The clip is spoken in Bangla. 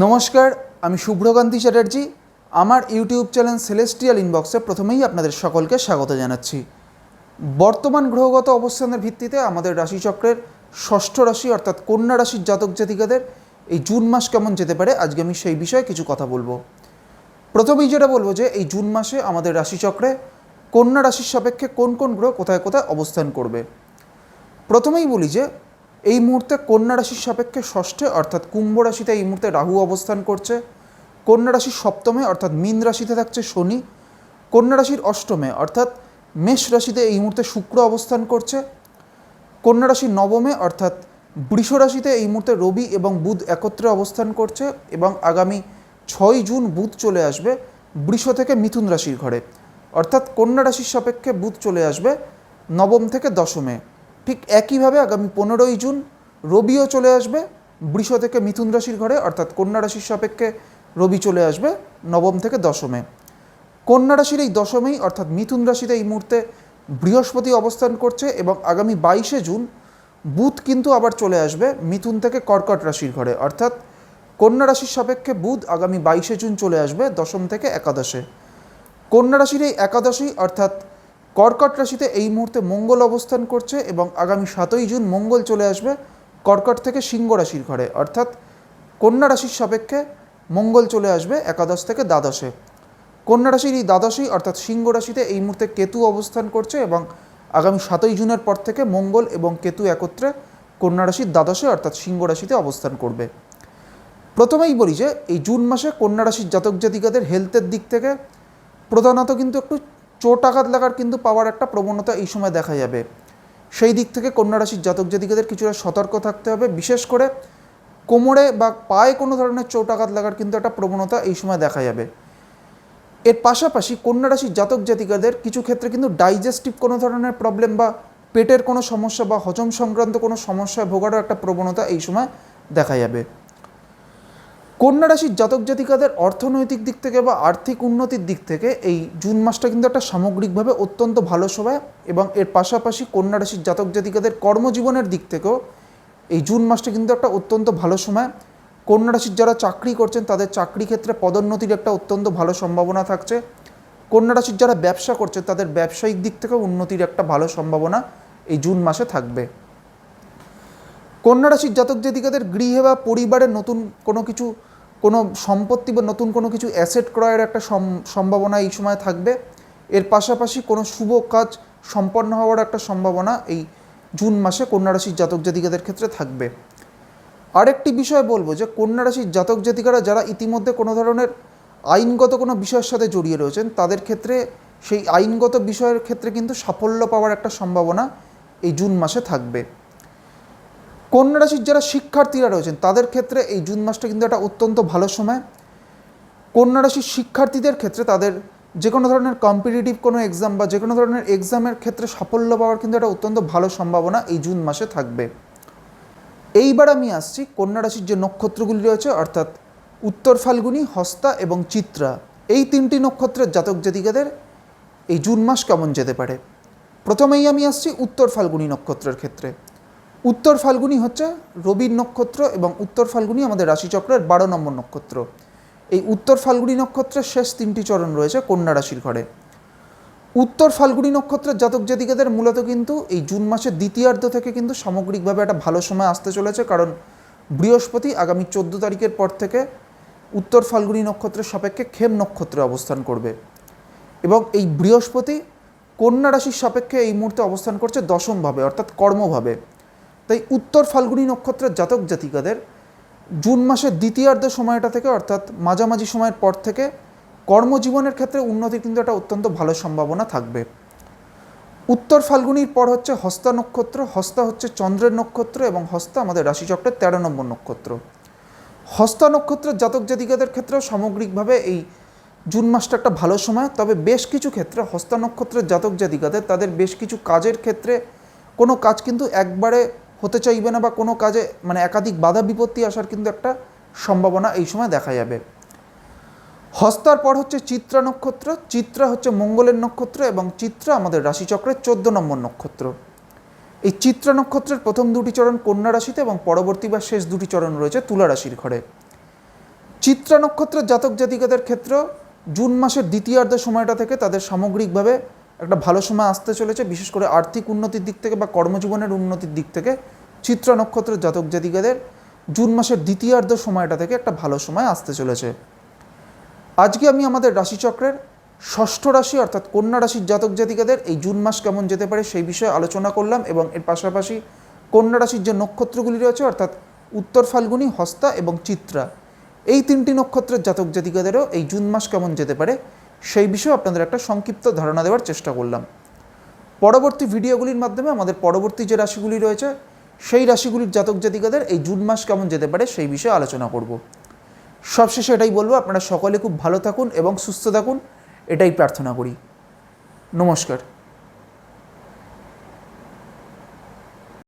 নমস্কার, আমি শুভ্রকান্তি চ্যাটার্জি। আমার ইউটিউব চ্যানেল সেলেস্টিয়াল ইনবক্সে প্রথমেই আপনাদের সকলকে স্বাগত জানাচ্ছি। বর্তমান গ্রহগত অবস্থানের ভিত্তিতে আমাদের রাশিচক্রের ষষ্ঠ রাশি অর্থাৎ কন্যা রাশির জাতক জাতিকাদের এই জুন মাস কেমন যেতে পারে, আজকে আমি সেই বিষয়ে কিছু কথা বলব। প্রথমেই যেটা বলব যে, এই জুন মাসে আমাদের রাশিচক্রে কন্যা রাশির সাপেক্ষে কোন কোন গ্রহ কোথায় কোথায় অবস্থান করবে। প্রথমেই বলি যে এই মুহূর্তে কন্যা রাশির সাপেক্ষে ষষ্ঠে, অর্থাৎ কুম্ভ রাশিতে এই মুহূর্তে রাহু অবস্থান করছে। কন্যা রাশির সপ্তমে, অর্থাৎ মীন রাশিতে থাকছে শনি। কন্যা রাশির অষ্টমে, অর্থাৎ মেষ রাশিতে এই মুহূর্তে শুক্র অবস্থান করছে। কন্যা রাশির নবমে, অর্থাৎ বৃষ রাশিতে এই মুহূর্তে রবি এবং বুধ একত্রে অবস্থান করছে এবং আগামী ছয় জুন বুধ চলে আসবে বৃষ থেকে মিথুন রাশির ঘরে। অর্থাৎ কন্যা রাশির সাপেক্ষে বুধ চলে আসবে নবম থেকে দশমে। ঠিক একইভাবে আগামী পনেরোই জুন রবিও চলে আসবে। বৃষ থেকে মিথুন রাশির ঘরে, অর্থাৎ কন্যা রাশির সাপেক্ষে রবি চলে আসবে নবম থেকে দশমে। কন্যা রাশির এই দশমেই, অর্থাৎ মিথুন রাশিতে এই মুহূর্তে বৃহস্পতি অবস্থান করছে এবং আগামী বাইশে জুন বুধ কিন্তু আবার চলে আসবে মিথুন থেকে কর্কট রাশির ঘরে। অর্থাৎ কন্যা রাশির সাপেক্ষে বুধ আগামী বাইশে জুন চলে আসবে দশম থেকে একাদশে। কন্যা রাশির এই একাদশী, অর্থাৎ কর্কট রাশিতে এই মুহূর্তে মঙ্গল অবস্থান করছে এবং আগামী সাতই জুন মঙ্গল চলে আসবে কর্কট থেকে সিংহ রাশির ঘরে। অর্থাৎ কন্যা রাশির সাপেক্ষে মঙ্গল চলে আসবে একাদশ থেকে দ্বাদশে। কন্যা রাশির এই দ্বাদশী অর্থাৎ সিংহ রাশিতে এই মুহূর্তে কেতু অবস্থান করছে এবং আগামী সাতই জুনের পর থেকে মঙ্গল এবং কেতু একত্রে কন্যা রাশির দ্বাদশে, অর্থাৎ সিংহ রাশিতে অবস্থান করবে। প্রথমেই বলি যে, এই জুন মাসে কন্যা রাশির জাতক জাতিকাদের হেলথের দিক থেকে প্রধানত কিন্তু একটু চোট আঘাত লাগার কিন্তু পাওয়ার একটা প্রবণতা এই সময় দেখা যাবে। সেই দিক থেকে কন্যা রাশির জাতক জাতিকাদের কিছুটা সতর্ক থাকতে হবে, বিশেষ করে কোমরে বা পায়ে কোনো ধরনের চোট আঘাত লাগার কিন্তু একটা প্রবণতা এই সময় দেখা যাবে। এর পাশাপাশি কন্যা রাশির জাতক জাতিকাদের কিছু ক্ষেত্রে কিন্তু ডাইজেস্টিভ কোনো ধরনের প্রবলেম বা পেটের কোনো সমস্যা বা হজম সংক্রান্ত কোনো সমস্যায় ভোগারও একটা প্রবণতা এই সময় দেখা যাবে। কন্যা রাশির জাতক জাতিকাদের অর্থনৈতিক দিক থেকে বা আর্থিক উন্নতির দিক থেকে এই জুন মাসটা কিন্তু একটা সামগ্রিকভাবে অত্যন্ত ভালো সময় এবং এর পাশাপাশি কন্যা রাশির জাতক জাতিকাদের কর্মজীবনের দিক থেকেও এই জুন মাসটা কিন্তু একটা অত্যন্ত ভালো সময়। কন্যা রাশির যারা চাকরি করছেন, তাদের চাকরি ক্ষেত্রে পদোন্নতির একটা অত্যন্ত ভালো সম্ভাবনা থাকছে। কন্যা রাশির যারা ব্যবসা করছেন, তাদের ব্যবসায়িক দিক থেকেও উন্নতির একটা ভালো সম্ভাবনা এই জুন মাসে থাকবে। কন্যা রাশির জাতক জাতিকাদের গৃহে বা পরিবারে নতুন কোনো কিছু কোনো সম্পত্তি বা নতুন কোনো কিছু অ্যাসেট ক্রয়ের একটা সম- সম্ভাবনা এই সময় থাকবে। এর পাশাপাশি কোনো শুভ কাজ সম্পন্ন হওয়ার একটা সম্ভাবনা এই জুন মাসে কন্যা রাশির জাতক জাতিকাদের ক্ষেত্রে থাকবে। আরেকটি বিষয় বলব যে, কন্যা রাশির জাতক জাতিকারা যারা ইতিমধ্যে কোনো ধরনের আইনগত কোনো বিষয়ের সাথে জড়িয়ে রয়েছেন, তাদের ক্ষেত্রে সেই আইনগত বিষয়ের ক্ষেত্রে কিন্তু সাফল্য পাওয়ার একটা সম্ভাবনা এই জুন মাসে থাকবে। কন্যা রাশির যারা শিক্ষার্থীরা রয়েছেন, তাদের ক্ষেত্রে এই জুন মাসটা কিন্তু একটা অত্যন্ত ভালো সময়। কন্যা রাশির শিক্ষার্থীদের ক্ষেত্রে তাদের যে কোনো ধরনের কম্পিটিটিভ কোনো এক্সাম বা যে কোনো ধরনের এক্সামের ক্ষেত্রে সাফল্য পাওয়ার কিন্তু একটা অত্যন্ত ভালো সম্ভাবনা এই জুন মাসে থাকবে। এইবার আমি আসছি কন্যা রাশির যে নক্ষত্রগুলি রয়েছে, অর্থাৎ উত্তর ফাল্গুনি, হস্তা এবং চিত্রা, এই তিনটি নক্ষত্রের জাতক জাতিকাদের এই জুন মাস কেমন যেতে পারে? প্রথমেই আমি আসছি উত্তর ফাল্গুনি নক্ষত্রের ক্ষেত্রে। উত্তর ফাল্গুনি হচ্ছে রবির নক্ষত্র এবং উত্তর ফাল্গুনি আমাদের রাশিচক্রের বারো নম্বর নক্ষত্র। এই উত্তর ফাল্গুনি নক্ষত্রের শেষ তিনটি চরণ রয়েছে কন্যা রাশির ঘরে। উত্তর ফাল্গুনি নক্ষত্রের জাতক জাতিকাদের মূলত কিন্তু এই জুন মাসের দ্বিতীয়ার্ধ থেকে কিন্তু সামগ্রিকভাবে একটা ভালো সময় আসতে চলেছে কারণ বৃহস্পতি আগামী চোদ্দ তারিখের পর থেকে উত্তর ফাল্গুনি নক্ষত্রের সাপেক্ষে খেম নক্ষত্রে অবস্থান করবে এবং এই বৃহস্পতি কন্যা রাশির সাপেক্ষে এই মুহূর্তে অবস্থান করছে দশমভাবে অর্থাৎ কর্মভাবে। তাই উত্তর ফাল্গুনী নক্ষত্রের জাতক জাতিকাদের জুন মাসের দ্বিতীয়ার্ধ সময়টা থেকে অর্থাৎ মাঝামাঝি সময়ের পর থেকে কর্মজীবনের ক্ষেত্রে উন্নতির কিন্তু একটা অত্যন্ত ভালো সম্ভাবনা থাকবে। উত্তর ফাল্গুনির পর হচ্ছে হস্তা নক্ষত্র, হস্তা হচ্ছে চন্দ্রের নক্ষত্র এবং হস্তা আমাদের রাশিচক্রের তেরো নম্বর নক্ষত্র। হস্তা নক্ষত্রের জাতক জাতিকাদের ক্ষেত্রেও সামগ্রিকভাবে এই জুন মাসটা একটা ভালো সময়, তবে বেশ কিছু ক্ষেত্রে হস্তা নক্ষত্রের জাতক জাতিকাদের তাদের বেশ কিছু কাজের ক্ষেত্রে কোনো কাজ কিন্তু একবারে হতে চাইবে না বা কোনো কাজে মানে একাধিক বাধা বিপত্তি আসার কিন্তু একটা সম্ভাবনা এই সময় দেখা যাবে। হস্তার পর হচ্ছে চিত্রা নক্ষত্র। চিত্রা হচ্ছে মঙ্গলের নক্ষত্র এবং চিত্রা আমাদের রাশিচক্রের চোদ্দ নম্বর নক্ষত্র। এই চিত্রা নক্ষত্রের প্রথম দুটি চরণ কন্যা রাশিতে এবং পরবর্তী বা শেষ দুটি চরণ রয়েছে তুলা রাশির ঘরে। চিত্রা নক্ষত্রের জাতক জাতিকাদের ক্ষেত্র জুন মাসের দ্বিতীয়ার্ধ সময়টা থেকে তাদের সামগ্রিকভাবে একটা ভালো সময় আসতে চলেছে, বিশেষ করে আর্থিক উন্নতির দিক থেকে বা কর্মজীবনের উন্নতির দিক থেকে। চিত্রা নক্ষত্রের জাতক জাতিকাদের জুন মাসের দ্বিতীয়ার্ধ সময়টা থেকে একটা ভালো সময় আসতে চলেছে। আজকে আমি আমাদের রাশিচক্রের ষষ্ঠ রাশি অর্থাৎ কন্যা রাশির জাতক জাতিকাদের এই জুন মাস কেমন যেতে পারে সেই বিষয়ে আলোচনা করলাম এবং এর পাশাপাশি কন্যা রাশির যে নক্ষত্রগুলি রয়েছে অর্থাৎ উত্তর ফাল্গুনী, হস্তা এবং চিত্রা, এই তিনটি নক্ষত্রের জাতক জাতিকাদেরও এই জুন মাস কেমন যেতে পারে সেই বিষয়ে আপনাদের একটা সংক্ষিপ্ত ধারণা দেওয়ার চেষ্টা করলাম। পরবর্তী ভিডিওগুলির মাধ্যমে আমাদের পরবর্তী যে রাশিগুলি রয়েছে, সেই রাশিগুলির জাতক জাতিকাদের এই জুন মাস কেমন যেতে পারে সেই বিষয়ে আলোচনা করব। সবশেষে এটাই বলব, আপনারা সকলে খুব ভালো থাকুন এবং সুস্থ থাকুন, এটাই প্রার্থনা করি। নমস্কার।